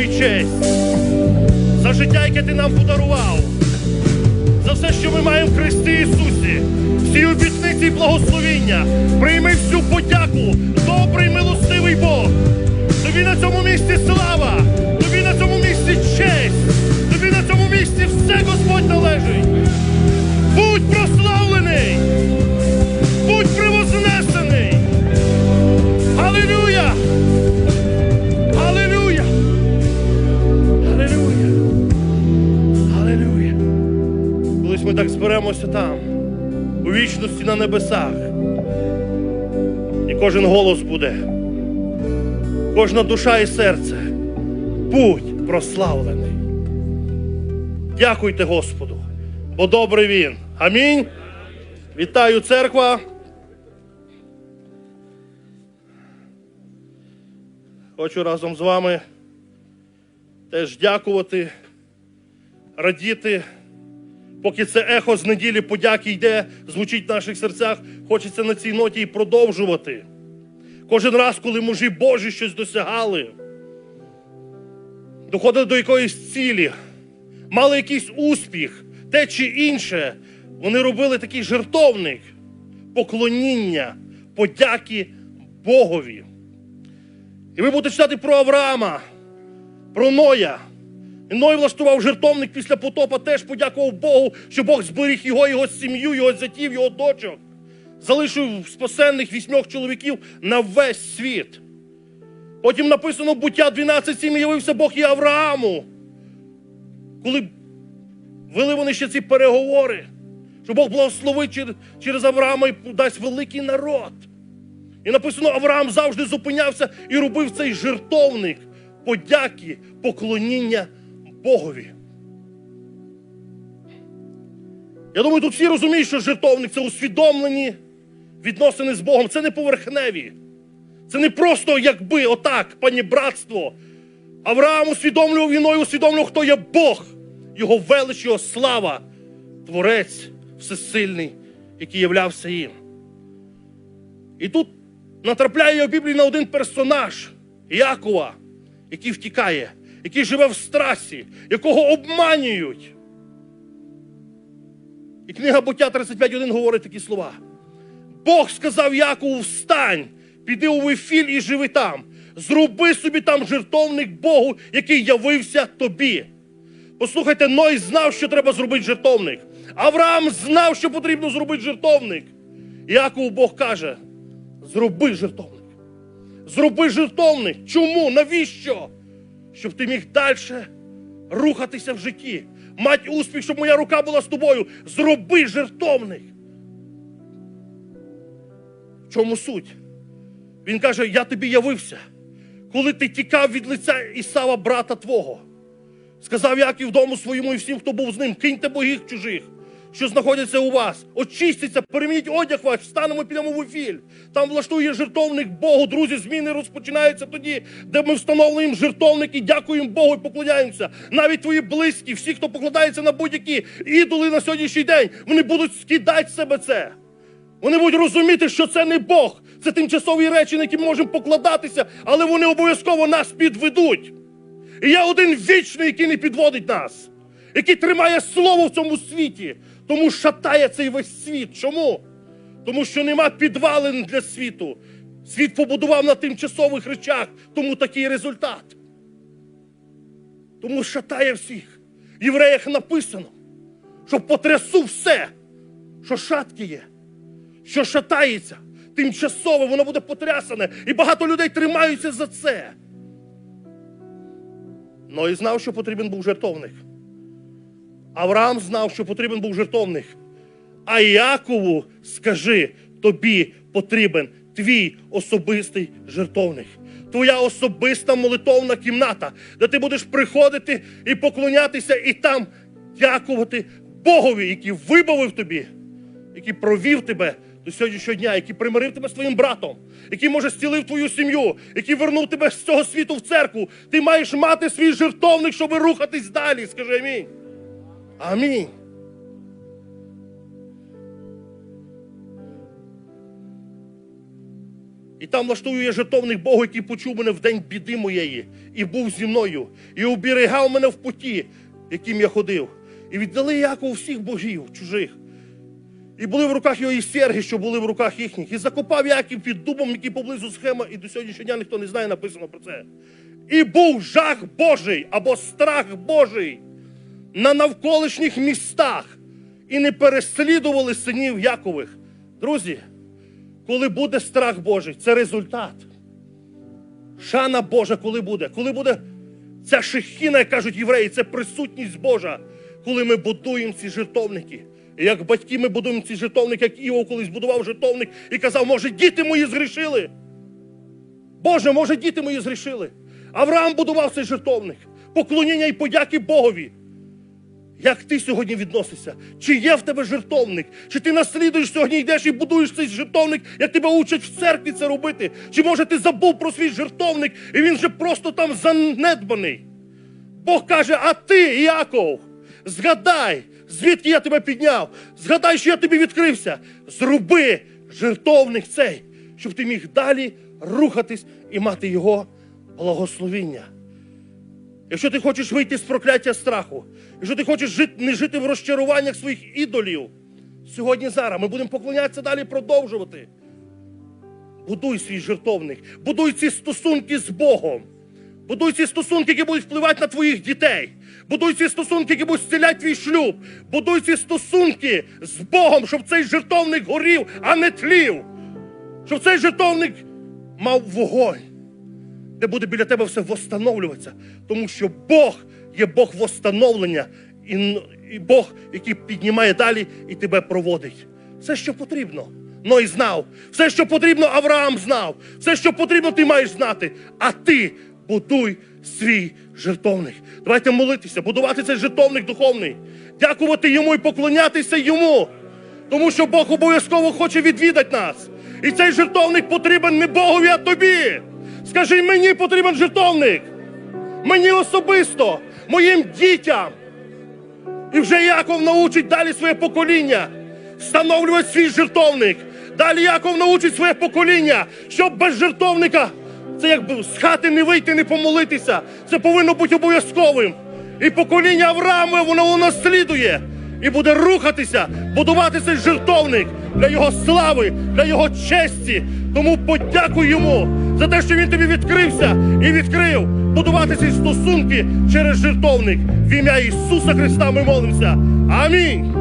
і честь. За життя, яке ти нам подарував, за все, що ми маємо в Христі Ісусі, всі обітниці і благословіння. Прийми всю подяку, зберемося там, у вічності на небесах. І кожен голос буде, кожна душа і серце. Будь прославлений. Дякуйте Господу, бо добрий Він. Амінь. Вітаю церква. Хочу разом з вами теж дякувати, радіти. Поки це ехо з неділі подяки йде, звучить в наших серцях, хочеться на цій ноті і продовжувати. Кожен раз, коли мужі Божі щось досягали, доходили до якоїсь цілі, мали якийсь успіх, те чи інше, вони робили такий жертовник, поклоніння, подяки Богові. І ви будете читати про Авраама, про Ноя. Ной влаштував жертовник після потопа, теж подякував Богу, що Бог зберіг його, його сім'ю, його зятів, його дочок. Залишив спасенних вісьмох чоловіків на весь світ. Потім написано буття 12.7 явився Бог і Аврааму. Коли вели вони ще ці переговори, що Бог благословить через Авраама і дасть великий народ. І написано, Авраам завжди зупинявся і робив цей жертовник подяки, поклоніння Богові. Я думаю, тут всі розуміють, що жертовник це усвідомлені відносини з Богом. Це не поверхневі. Це не просто якби отак, панібратство. Авраам усвідомлював війною, усвідомлював, хто є Бог, його велич, його слава, Творець всесильний, який являвся їм. І тут натрапляє я в Біблії на один персонаж Якова, який втікає, який живе в страсі, якого обманюють. І книга буття 35.1 говорить такі слова. Бог сказав Якову: встань, піди у Вифіль і живи там. Зроби собі там жертовник Богу, який явився тобі. Послухайте, Ной знав, що треба зробити жертовник. Авраам знав, що потрібно зробити жертовник. Якову Бог каже: зроби жертовник. Зроби жертовник. Чому? Навіщо? Щоб ти міг далі рухатися в житті, мати успіх, щоб моя рука була з тобою. Зроби жертовник. В чому суть? Він каже: Я тобі явився, коли ти тікав від лиця Ісава, брата твого. Сказав Яків дому своєму і всім, хто був з ним, киньте богів чужих, що знаходяться у вас. Очистіться, перемініть одяг ваш, встанемо і підемо в ефіль. Там влаштує жертовник Богу. Друзі, зміни розпочинаються тоді, де ми встановлюємо жертовник і дякуємо Богу і поклоняємося. Навіть твої близькі, всі, хто покладається на будь-які ідоли на сьогоднішній день, вони будуть скидати себе це. Вони будуть розуміти, що це не Бог, це тимчасові речі, на які ми можемо покладатися, але вони обов'язково нас підведуть. І я один вічний, який не підводить нас, який тримає слово в цьому світі, тому шатає цей весь світ. Чому? Тому що нема підвалин для світу. Світ побудував на тимчасових речах, тому такий результат. Тому шатає всіх. В євреях написано, що потрясу все, що шатки є, що шатається, тимчасове, воно буде потрясане. І багато людей тримаються за це. Ной знав, що потрібен був жертовник. Авраам знав, що потрібен був жертовник. А Якову скажи, тобі потрібен твій особистий жертовник. Твоя особиста молитовна кімната, де ти будеш приходити і поклонятися, і там дякувати Богові, який вибавив тобі, який провів тебе до сьогоднішнього дня, який примирив тебе з твоїм братом, який може зцілив твою сім'ю, який вернув тебе з цього світу в церкву. Ти маєш мати свій жертовник, щоб рухатись далі. Скажи амінь. Амінь. І там влаштує жертовник Богу, який почув мене в день біди моєї, і був зі мною, і оберігав мене в путі, яким я ходив. І віддали Якову всіх богів чужих. І були в руках його і серги, що були в руках їхніх. І закопав Яків під дубом, який поблизу схема, і до сьогоднішнього дня ніхто не знає, написано про це. І був жах Божий або страх Божий на навколишніх містах, і не переслідували синів Якових. Друзі, коли буде страх Божий, це результат. Шана Божа, коли буде? Коли буде ця шехіна, як кажуть євреї, це присутність Божа, коли ми будуємо ці жертовники. І як батьки ми будуємо ці жертовники, як Іов колись будував жертовник і казав, може, діти мої згрішили. Боже, може, діти мої згрішили. Авраам будував цей жертовник. Поклоніння і подяки Богові. Як ти сьогодні відносишся? Чи є в тебе жертовник? Чи ти наслідуєш сьогодні, йдеш і будуєш цей жертовник, як тебе учать в церкві це робити? Чи може ти забув про свій жертовник і він вже просто там занедбаний? Бог каже, а ти, Яков, згадай, звідки я тебе підняв, згадай, що я тобі відкрився. Зроби жертовник цей, щоб ти міг далі рухатись і мати його благословіння. Якщо ти хочеш вийти з прокляття страху, якщо ти хочеш жити, не жити в розчаруваннях своїх ідолів, сьогодні зараз ми будемо поклонятися далі продовжувати. Будуй свій жертовник, будуй ці стосунки з Богом. Будуй ці стосунки, які будуть впливати на твоїх дітей. Будуй ці стосунки, які будуть зціляти твій шлюб. Будуй ці стосунки з Богом, щоб цей жертовник горів, а не тлів. Щоб цей жертовник мав вогонь де буде біля тебе все восстановлюватися. Тому що Бог є Бог восстановлення і, і Бог, який піднімає далі і тебе проводить. Все, що потрібно. Ной знав. Все, що потрібно, Авраам знав. Все, що потрібно, ти маєш знати. А ти будуй свій жертовник. Давайте молитися, будувати цей жертовник духовний, дякувати йому і поклонятися йому. Тому що Бог обов'язково хоче відвідати нас. І цей жертовник потрібен не Богові, а тобі. Скажи, мені потрібен жертовник. Мені особисто, моїм дітям. І вже Яков научить далі своє покоління встановлювати свій жертовник. Далі Яков научить своє покоління, щоб без жертовника це якби з хати не вийти, не помолитися. Це повинно бути обов'язковим. І покоління Авраама воно унаслідує і буде рухатися, будувати цей жертовник для його слави, для його честі. Тому подякуй йому за те, що він тобі відкрився і відкрив будувати ці стосунки через жертовник. В ім'я Ісуса Христа ми молимося. Амінь.